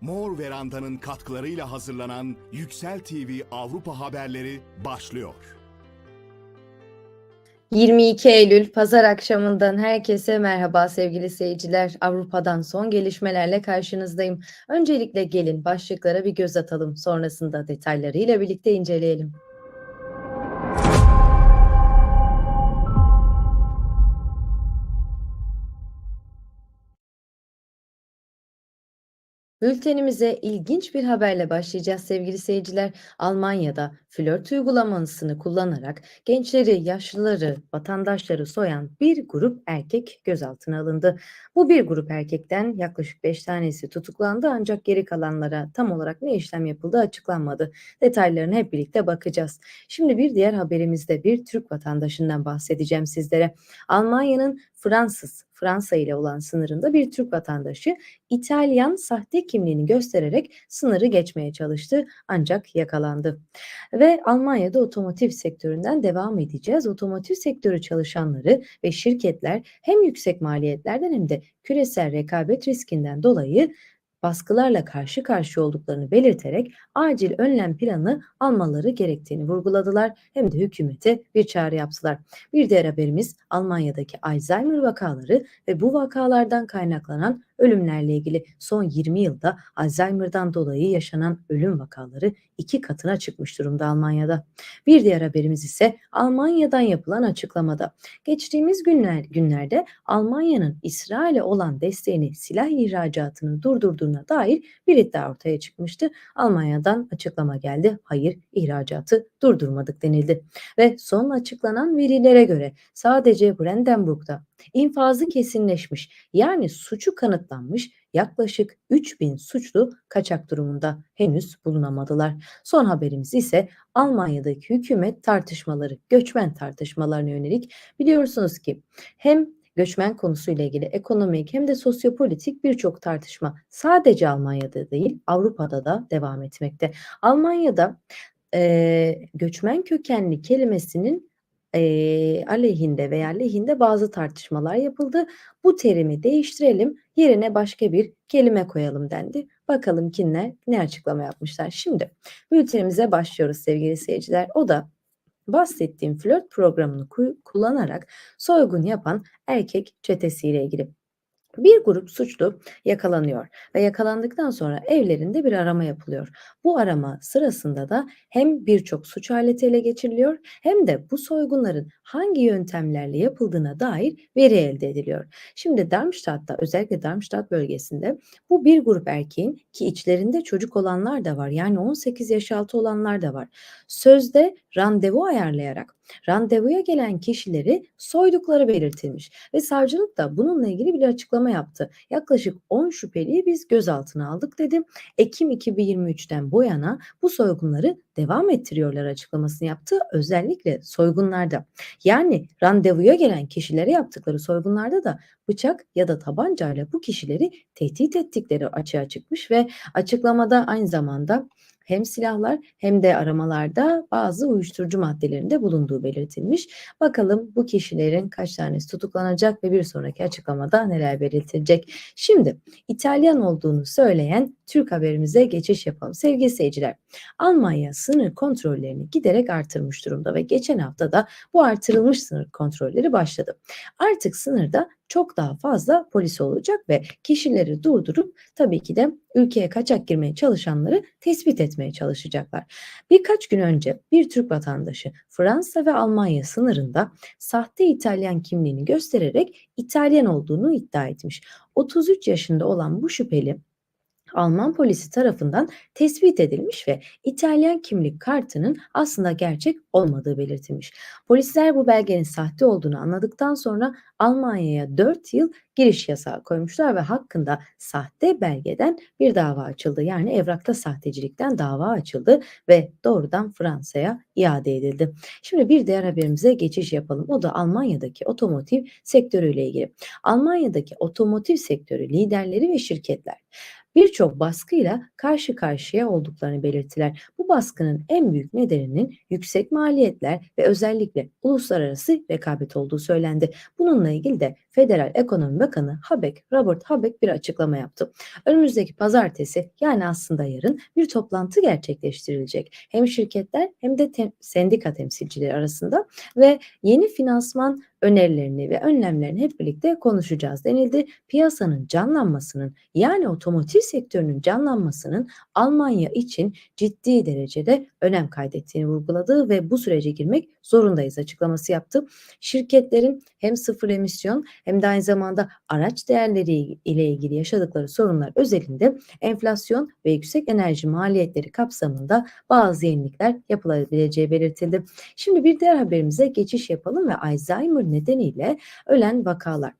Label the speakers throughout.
Speaker 1: Mor Veranda'nın katkılarıyla hazırlanan Yüksel TV Avrupa haberleri başlıyor.
Speaker 2: 22 Eylül pazar akşamından herkese merhaba sevgili seyirciler. Avrupa'dan son gelişmelerle karşınızdayım. Öncelikle gelin başlıklara bir göz atalım. Sonrasında detaylarıyla birlikte inceleyelim. Bültenimize ilginç bir haberle başlayacağız sevgili seyirciler. Almanya'da flört uygulamasını kullanarak gençleri, yaşlıları, vatandaşları soyan bir grup erkek gözaltına alındı. Bu bir grup erkekten yaklaşık 5 tanesi tutuklandı ancak geri kalanlara tam olarak ne işlem yapıldığı açıklanmadı. Detaylarına hep birlikte bakacağız. Şimdi bir diğer haberimizde bir Türk vatandaşından bahsedeceğim sizlere. Almanya'nın Fransız, Fransa ile olan sınırında bir Türk vatandaşı İtalyan sahte kimliğini göstererek sınırı geçmeye çalıştı ancak yakalandı. Ve Almanya'da otomotiv sektöründen devam edeceğiz. Otomotiv sektörü çalışanları ve şirketler hem yüksek maliyetlerden hem de küresel rekabet riskinden dolayı baskılarla karşı karşıya olduklarını belirterek acil önlem planı almaları gerektiğini vurguladılar. Hem de hükümete bir çağrı yaptılar. Bir diğer haberimiz Almanya'daki Alzheimer vakaları ve bu vakalardan kaynaklanan ölümlerle ilgili son 20 yılda Alzheimer'dan dolayı yaşanan ölüm vakaları iki katına çıkmış durumda Almanya'da. Bir diğer haberimiz ise Almanya'dan yapılan açıklamada. Geçtiğimiz günler günlerde Almanya'nın İsrail'e olan desteğini silah ihracatını durdurduğuna dair bir iddia ortaya çıkmıştı. Almanya'dan açıklama geldi. Hayır, ihracatı durdurmadık denildi. Ve son açıklanan verilere göre sadece Brandenburg'da infazı kesinleşmiş yani suçu kanıtlanmış yaklaşık 3000 suçlu kaçak durumunda henüz bulunamadılar. Son haberimiz ise Almanya'daki hükümet tartışmaları, göçmen tartışmalarına yönelik biliyorsunuz ki hem göçmen konusuyla ilgili ekonomik hem de sosyopolitik birçok tartışma sadece Almanya'da değil Avrupa'da da devam etmekte. Almanya'da eee, göçmen kökenli kelimesinin eee, aleyhinde veya lehinde bazı tartışmalar yapıldı. Bu terimi değiştirelim, yerine başka bir kelime koyalım dendi. Bakalım kimler ne açıklama yapmışlar. Şimdi bültenimize başlıyoruz sevgili seyirciler. O da bahsettiğim flört programını ku- kullanarak soygun yapan erkek çetesiyle ilgili. Bir grup suçlu yakalanıyor ve yakalandıktan sonra evlerinde bir arama yapılıyor. Bu arama sırasında da hem birçok suç aleti ele geçiriliyor hem de bu soygunların hangi yöntemlerle yapıldığına dair veri elde ediliyor. Şimdi Darmstadt'ta özellikle Darmstadt bölgesinde bu bir grup erkeğin ki içlerinde çocuk olanlar da var yani 18 yaş altı olanlar da var. Sözde randevu ayarlayarak randevuya gelen kişileri soydukları belirtilmiş ve savcılık da bununla ilgili bir açıklama yaptı. Yaklaşık 10 şüpheliyi biz gözaltına aldık dedi. Ekim 2023'ten bu yana bu soygunları devam ettiriyorlar açıklamasını yaptı. Özellikle soygunlarda. Yani randevuya gelen kişilere yaptıkları soygunlarda da bıçak ya da tabancayla bu kişileri tehdit ettikleri açığa çıkmış ve açıklamada aynı zamanda hem silahlar hem de aramalarda bazı uyuşturucu maddelerinde bulunduğu belirtilmiş. Bakalım bu kişilerin kaç tanesi tutuklanacak ve bir sonraki açıklamada neler belirtilecek. Şimdi İtalyan olduğunu söyleyen Türk haberimize geçiş yapalım. Sevgili seyirciler, Almanya sınır kontrollerini giderek artırmış durumda ve geçen hafta da bu artırılmış sınır kontrolleri başladı. Artık sınırda çok daha fazla polis olacak ve kişileri durdurup tabii ki de ülkeye kaçak girmeye çalışanları tespit etmeye çalışacaklar. Birkaç gün önce bir Türk vatandaşı Fransa ve Almanya sınırında sahte İtalyan kimliğini göstererek İtalyan olduğunu iddia etmiş. 33 yaşında olan bu şüpheli Alman polisi tarafından tespit edilmiş ve İtalyan kimlik kartının aslında gerçek olmadığı belirtilmiş. Polisler bu belgenin sahte olduğunu anladıktan sonra Almanya'ya 4 yıl giriş yasağı koymuşlar ve hakkında sahte belgeden bir dava açıldı. Yani evrakta sahtecilikten dava açıldı ve doğrudan Fransa'ya iade edildi. Şimdi bir diğer haberimize geçiş yapalım. O da Almanya'daki otomotiv sektörüyle ilgili. Almanya'daki otomotiv sektörü liderleri ve şirketler birçok baskıyla karşı karşıya olduklarını belirttiler. Bu baskının en büyük nedeninin yüksek maliyetler ve özellikle uluslararası rekabet olduğu söylendi. Bununla ilgili de Federal Ekonomi Bakanı Habeck, Robert Habeck bir açıklama yaptı. Önümüzdeki pazartesi yani aslında yarın bir toplantı gerçekleştirilecek. Hem şirketler hem de tem- sendika temsilcileri arasında ve yeni finansman önerilerini ve önlemlerini hep birlikte konuşacağız denildi. Piyasanın canlanmasının yani otomotiv sektörünün canlanmasının Almanya için ciddi derecede önem kaydettiğini vurguladı ve bu sürece girmek zorundayız açıklaması yaptı. Şirketlerin hem sıfır emisyon hem de aynı zamanda araç değerleri ile ilgili yaşadıkları sorunlar özelinde enflasyon ve yüksek enerji maliyetleri kapsamında bazı yenilikler yapılabileceği belirtildi. Şimdi bir diğer haberimize geçiş yapalım ve Alzheimer nedeniyle ölen vakalar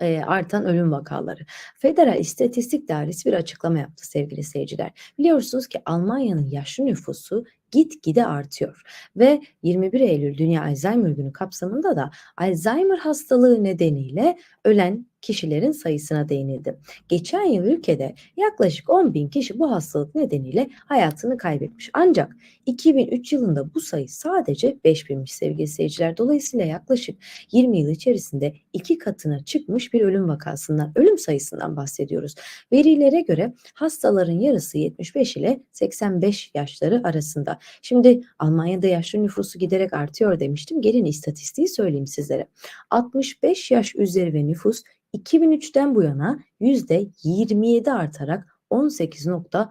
Speaker 2: e, artan ölüm vakaları. Federal İstatistik Dairesi bir açıklama yaptı sevgili seyirciler. Biliyorsunuz ki Almanya'nın yaşlı nüfusu gitgide artıyor ve 21 Eylül Dünya Alzheimer Günü kapsamında da Alzheimer hastalığı nedeniyle ölen kişilerin sayısına değinildi. Geçen yıl ülkede yaklaşık 10 bin kişi bu hastalık nedeniyle hayatını kaybetmiş. Ancak 2003 yılında bu sayı sadece 5 binmiş sevgili seyirciler. Dolayısıyla yaklaşık 20 yıl içerisinde iki katına çıkmış bir ölüm vakasından, ölüm sayısından bahsediyoruz. Verilere göre hastaların yarısı 75 ile 85 yaşları arasında. Şimdi Almanya'da yaşlı nüfusu giderek artıyor demiştim. Gelin istatistiği söyleyeyim sizlere. 65 yaş üzeri ve nüfus 2003'ten bu yana %27 artarak 18.9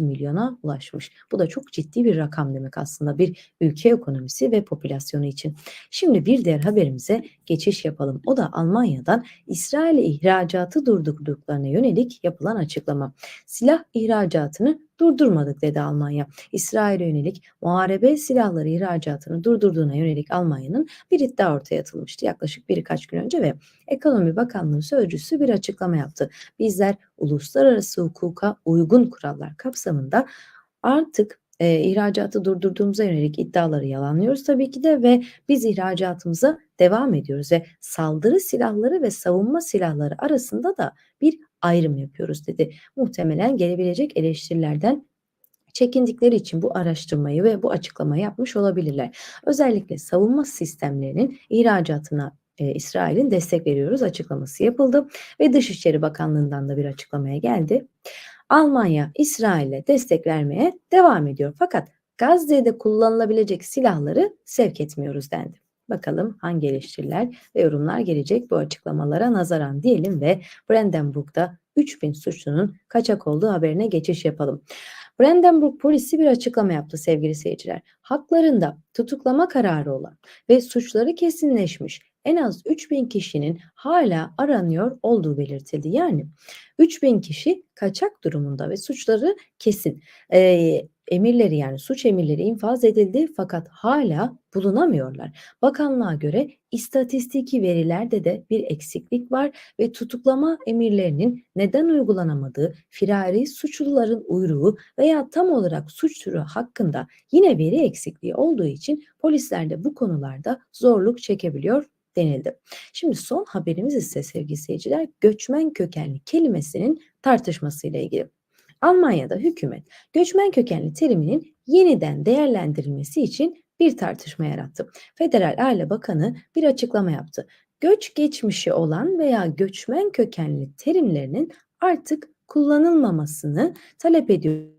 Speaker 2: milyona ulaşmış. Bu da çok ciddi bir rakam demek aslında bir ülke ekonomisi ve popülasyonu için. Şimdi bir diğer haberimize geçiş yapalım. O da Almanya'dan İsrail'e ihracatı durdurduklarına yönelik yapılan açıklama. Silah ihracatını durdurmadık dedi Almanya. İsrail'e yönelik muharebe silahları ihracatını durdurduğuna yönelik Almanya'nın bir iddia ortaya atılmıştı yaklaşık birkaç gün önce ve Ekonomi Bakanlığı sözcüsü bir açıklama yaptı. Bizler uluslararası hukuka uygun kurallar kapsamında artık e, ihracatı durdurduğumuza yönelik iddiaları yalanlıyoruz tabii ki de ve biz ihracatımıza devam ediyoruz ve saldırı silahları ve savunma silahları arasında da bir ayrım yapıyoruz dedi. Muhtemelen gelebilecek eleştirilerden çekindikleri için bu araştırmayı ve bu açıklamayı yapmış olabilirler. Özellikle savunma sistemlerinin ihracatına e, İsrail'in destek veriyoruz açıklaması yapıldı ve Dışişleri Bakanlığı'ndan da bir açıklamaya geldi. Almanya İsrail'e destek vermeye devam ediyor fakat Gazze'de kullanılabilecek silahları sevk etmiyoruz dendi. Bakalım hangi eleştiriler ve yorumlar gelecek bu açıklamalara nazaran diyelim ve Brandenburg'da 3000 suçlunun kaçak olduğu haberine geçiş yapalım. Brandenburg polisi bir açıklama yaptı sevgili seyirciler. Haklarında tutuklama kararı olan ve suçları kesinleşmiş en az 3000 kişinin hala aranıyor olduğu belirtildi. Yani 3000 kişi kaçak durumunda ve suçları kesin. Ee, emirleri yani suç emirleri infaz edildi fakat hala bulunamıyorlar. Bakanlığa göre istatistiki verilerde de bir eksiklik var ve tutuklama emirlerinin neden uygulanamadığı, firari suçluların uyruğu veya tam olarak suç türü hakkında yine veri eksikliği olduğu için polisler de bu konularda zorluk çekebiliyor denildi. Şimdi son haberimiz ise sevgili seyirciler göçmen kökenli kelimesinin tartışmasıyla ilgili. Almanya'da hükümet göçmen kökenli teriminin yeniden değerlendirilmesi için bir tartışma yarattı. Federal Aile Bakanı bir açıklama yaptı. Göç geçmişi olan veya göçmen kökenli terimlerinin artık kullanılmamasını talep ediyor.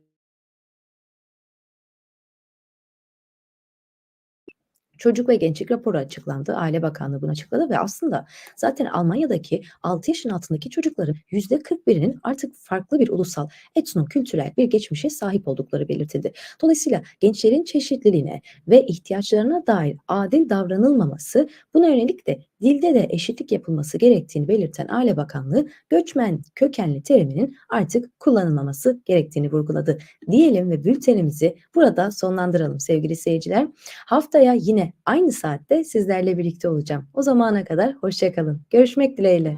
Speaker 2: Çocuk ve Gençlik raporu açıklandı. Aile Bakanlığı bunu açıkladı ve aslında zaten Almanya'daki 6 yaşın altındaki çocukların %41'inin artık farklı bir ulusal, etno-kültürel bir geçmişe sahip oldukları belirtildi. Dolayısıyla gençlerin çeşitliliğine ve ihtiyaçlarına dair adil davranılmaması buna yönelik de dilde de eşitlik yapılması gerektiğini belirten Aile Bakanlığı göçmen kökenli teriminin artık kullanılmaması gerektiğini vurguladı. Diyelim ve bültenimizi burada sonlandıralım sevgili seyirciler. Haftaya yine aynı saatte sizlerle birlikte olacağım. O zamana kadar hoşçakalın. Görüşmek dileğiyle.